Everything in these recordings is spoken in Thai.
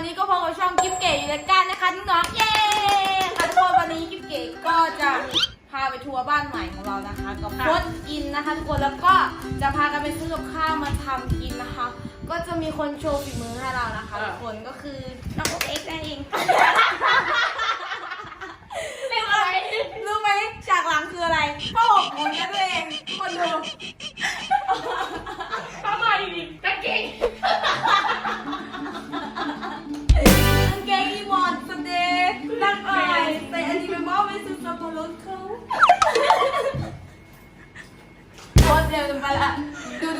วันนี้ก็พบกับช่องกิ๊บเก๋อยู่แล้วกันนะคะน้องๆเย้ค่ะทุกคนวันนี้กิ๊บเก๋ก็จะพาไปทัวร์บ้านใหม่ของเรานะคะกับโค้ดอินนะคะ ทุกคนแล้วก็จะพากันไปซื้อกับข้าวมาทำกินนะคะ ก็จะมีคนโชว์ฝีมือให้เรานะคะทุกคนก็คือน้องโอเอ็กซ์นั่นเอง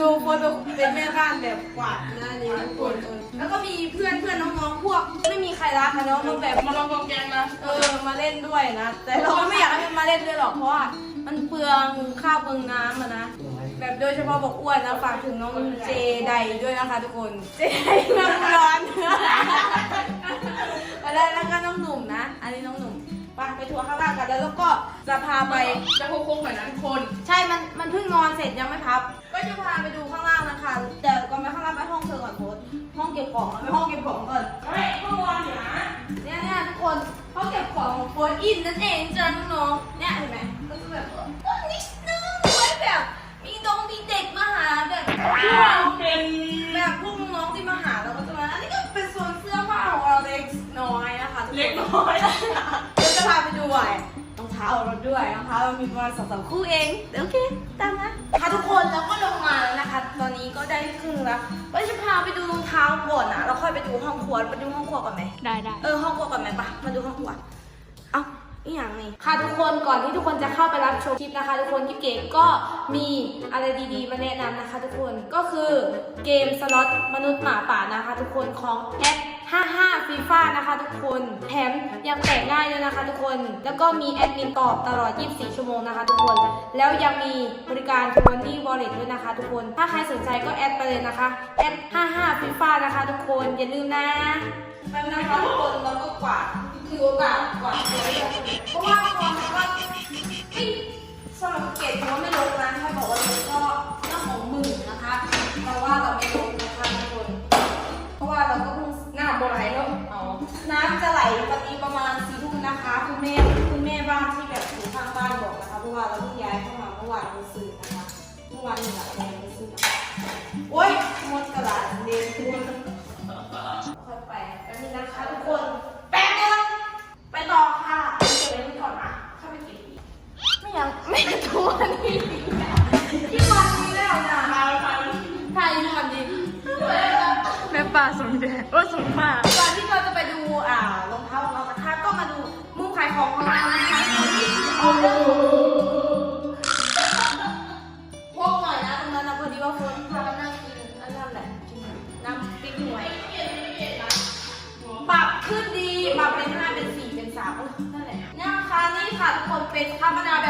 ดูดูโพสเป็นแม่บ้านแบบกวาดหน้านี้ทุกคนแล้วก็มีเพื่อนเพื่อนน้องๆพวก ไม่มีใครรักค่ะเนาะน้องแบบมาลองกองแกงนะเออมาเล่นด้วยนะ แต่เราก็ไม่อยากให้มันมาเล่นด้วยหรอกเพราะว่ามันเปลืองข้าวเปลืองน้ำอะนะแบบโดยเฉพาะบอกอ้วนนะฝากถึงน้องเจไดด้วยนะคะทุกคนเจไดเมืองร้อนแล้วแล้วก็น้องหนุ่มนะ อันนี้น้องหนุ่ม ไปไปทัวร์ข้างล่างกันแล้วแล้วก็จะพาไป จะโค้งๆหน่อยนะทุกคนใช่ มัน มันเพิ่งนอนเสร็จยังไม่พับ ก็จะพาไปดูข้างล่างนะคะเดี๋ยวก่อนไปข้างล่างไปห้องเธอก่อนโพสห้องเก็บของไปห้องเก็บของก่อนเฮ้ยเมื่อวานเนี่ยนะเนี่ยเนี่ยทุกคนห้องเก็บของของโฟนอินนั่นเองจ้าน้องๆเนี่ยเห็นไหมก็จะแบบ รองเท้าเราด้วยรองเท้าเรามีประมาณสองสามคู่เองเดี๋ยวโอเค ตามนะค่ะทุกคนแล้วก็ลงมาแล้วนะคะ ตอนนี้ก็ได้ครึ่งแล้วก็จะพาไปดูรองเท้าก่อนนะเราค่อยไปดูห้องครัวไปดูห้องครัวก่อนไหมได้ได้เออห้องครัวก่อนไหมปะมาดูห้องครัวเอ้าอีหยังนี่ค่ะทุกคนก่อนที่ทุกคนจะเข้าไปรับชมคลิปนะคะ ทุกคนที่เก๋ก็มีอะไรดีๆ มาแนะนำนะคะ ทุกคนก็คือเกมสล็อตมนุษย์หมาป่านะคะ ทุกคนของแอป 55ฟีฟ่านะคะทุกคนแถมยังแตกง่ายด้วยนะคะทุกคน แล้วก็มีแอดมินตอบตลอด 24 ชั่วโมงนะคะทุกคน แล้วยังมีบริการทวนนี่วอลเล็ตด้วยนะคะทุกคน ถ้าใครสนใจก็แอดไปเลยนะคะ แอป55ฟีฟ่านะคะทุกคน อย่าลืมนะแป๊บนะคะทุกคนแล้วก็กวาดถือโอกาสกวาดสวเลยเพราะว่าคนมันก็ไม่สำหรับเกตว่าไม่ลงนะถ้าบอกว่าลงก็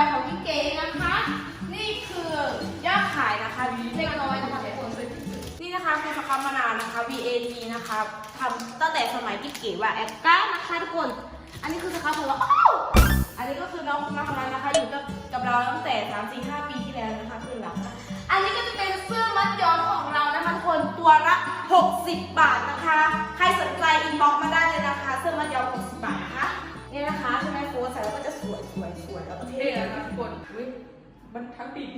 คาร์บอนาแบบของพี่เก๋นะคะ นี่คือยอดขายนะคะเล็กน้อยนะคะทุกคนนี่นะคะคือสครับมานาวนะคะ VAG นะคะทำตั้งแต่สมัยพี่เก๋ว่าแอปก้านะคะทุกคน อันนี้คือสครับของเราอ้าวอันนี้ก็คือน้องมาทำงานนะคะอยู่กับกับเราตั้งแต่สามสี่ห้าปีที่แล้วนะคะคือหลังอันนี้ก็จะเป็นเสื้อมัดย้อมของเรานะคะทุกคนตัวละ 60 บาทนะคะ ใครสนใจอินบ็อกมาได้เลยนะคะ เสื้อมัดย้อม60 บาท คะทุกคนอุ้ยมันทั้งติด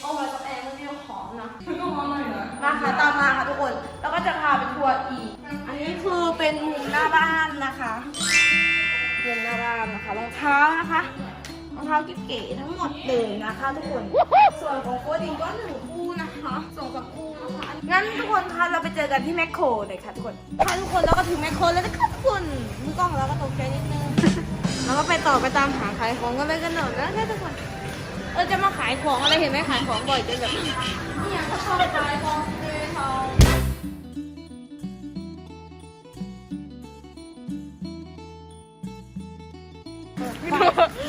โอ้ยกับแอร์มันเรียกหอมนะก็มาหน่อยนะมาค่ะตามมาค่ะทุกคน แล้วก็จะพาไปทัวร์อีก อันนี้คือเป็นมุมหน้าบ้านนะคะมุมหน้าบ้านนะคะรองเท้านะคะรองเท้ากิ๊บเก๋ทั้งหมดเลยนะคะ ทุกคน ส่วนของโค้ดอิงก็หนึ่งคู่นะคะส่งกับคู่นะคะงั้นทุกคนคะเราไปเจอกันที่แมคโครเลยค่ะทุกคนค่ะทุกคนเราก็ถึงแมคโครแล้วนะคะทุกคนมือกล้องของเราก็ตกใจนิดนึง เราก็ไปต่อไปตามหาขายของกันเลยกันหน่อยนะคะทุกคนเออจะมาขายของอะไรเห็นไหมขายของบ่อยจนแบบนี่ยังก็ชอบขายของเลยทอง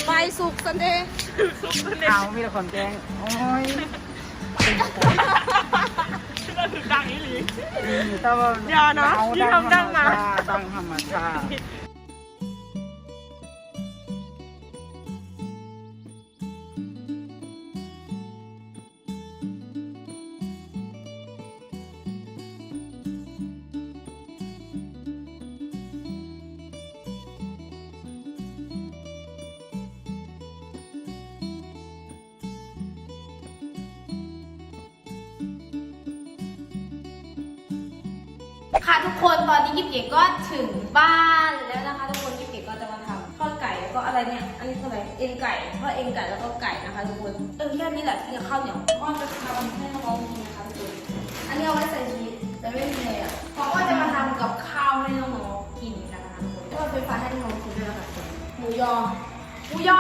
ไปสุกสันเดย์เอามีแต่คนแกงโอ้ยเราถึงดังอีหลีนี่แต่ว่าอย่านะเที่ทำดังมาดังธรรมชาติ ค่ะทุกคนตอนนี้กิ๊บเก๋ก็ถึงบ้านแล้วนะคะ ทุกคนกิ๊บเก๋ก็จะมาทำทอดไก่แล้วก็อะไรเนี่ย อันนี้คืออะไรเอ็นไก่ทอดเอ็นไก่แล้วก็ไก่นะคะทุกคนเออแค่นี้แหละที่จะข้าวเหนียวอ้อมจะทำให้น้องกินนะคะทุกคนอันนี้เอาไว้ใส่ชีสแต่ไม่มีเลยอะเพราะว่าจะมาทำกับข้าวให้น้องๆกินกันนะคะทุกคนก็เป็นฟ้าให้น้องๆกินด้วยนะคะหมูยอหมูยอ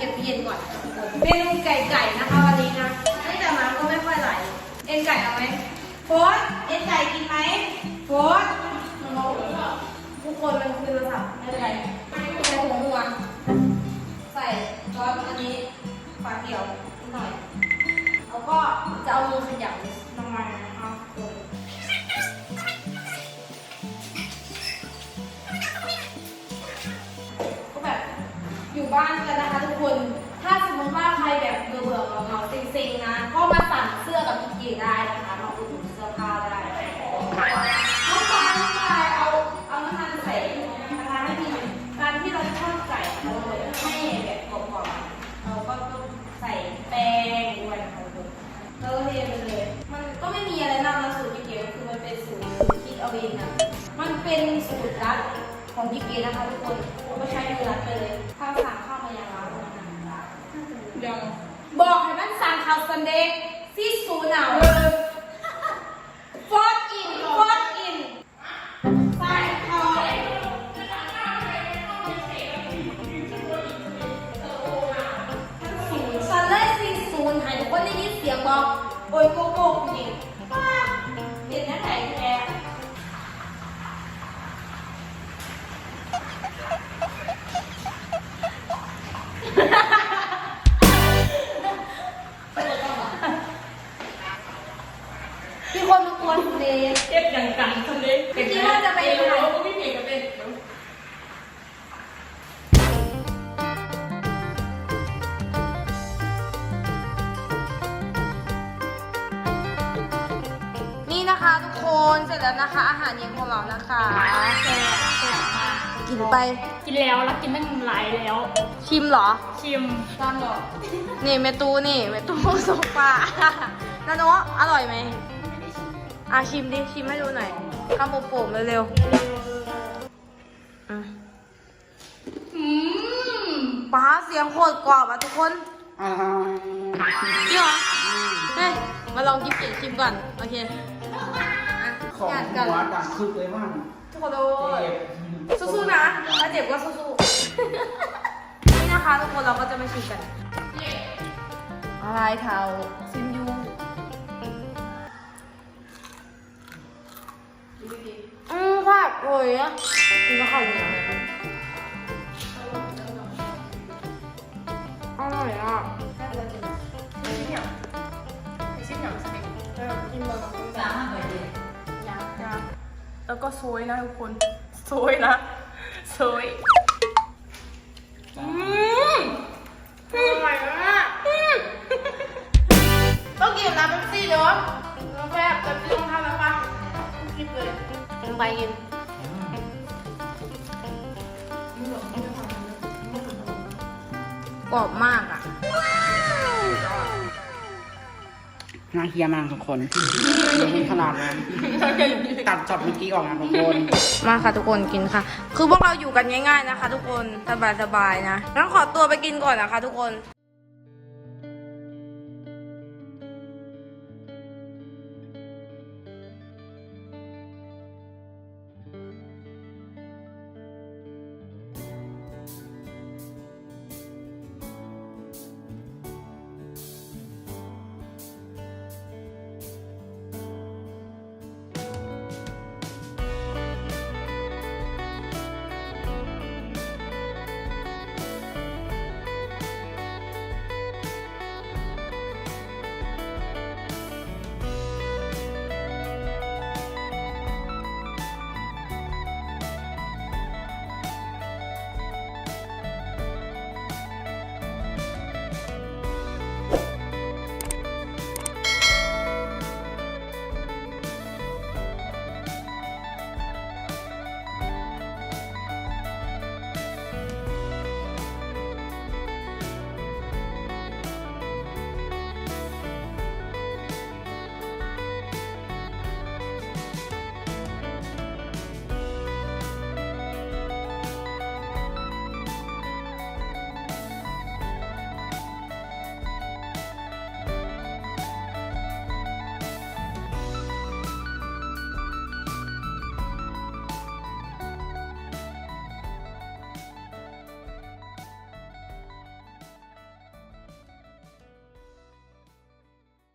เก็บเย็นก่อนเมนูไก่ไก่นะคะวันนี้นะนี่แต่มาก็ไม่ค่อยไหลเอ็นไก่เอาไหมโฟสเอ็นไก่กินไหม สูตรลัดของพี่เกนะคะทุกคนก็ใช้มือรัดไปเลยข้าวสั่งข้าวมาย่างร้านยังบอกให้มันสั่งข่าวซันเดย์ซีซูนเอาฟอดอินฟอดอินใส่ข่าวซันเลยซีซูนให้ทุกคนได้ยินเสียงบอกโอ้ยโกโก้จริง คนทุกคนเลยเจ็บอย่างกันทำเลยคิดว่าจะไปไหนก็ไม่เก่งก็เป็นนี่นะคะทุกคนเสร็จแล้วนะคะ อาหารเย็นของเรานะคะกินไปกินแล้วแล้วกินตั้งหลายแล้ว ชิมเหรอ ชิมตามหรอนี่เมตูนี่เมตูโซฟานาโนอร่อยไหม อะชิมดิ ชิมให้ดูหน่อยข้าวโป่งๆเร็วๆอะอืมป้าเสียงโคตรกรอบอะทุกคนอ่าจริงเหรอเฮ้ยมาลองกินเกียชิมก่อนโอเคอะของหยาดกันหัวดังคึกเลยว่างทุกคนโดเจ็บสู้ๆนะ ถ้าเจ็บก็สู้ๆ นี่นะคะทุกคนเราก็จะมาชิมกัน อะไรเทาซิม มค่ะโอ้ยอะกินข้าวเหนียวอร่อยอะแล้วก็โซยนะทุกคน โซยนะ โซย อืม เฮียมากทุกคนมีขนาดนั้นตัดจอบเมื่อกี้ออกนะทุกคน มาค่ะทุกคนกินค่ะ คือพวกเราอยู่กันง่ายๆนะคะ ทุกคนสบายๆนะงั้นขอตัวไปกินก่อนนะคะ ทุกคน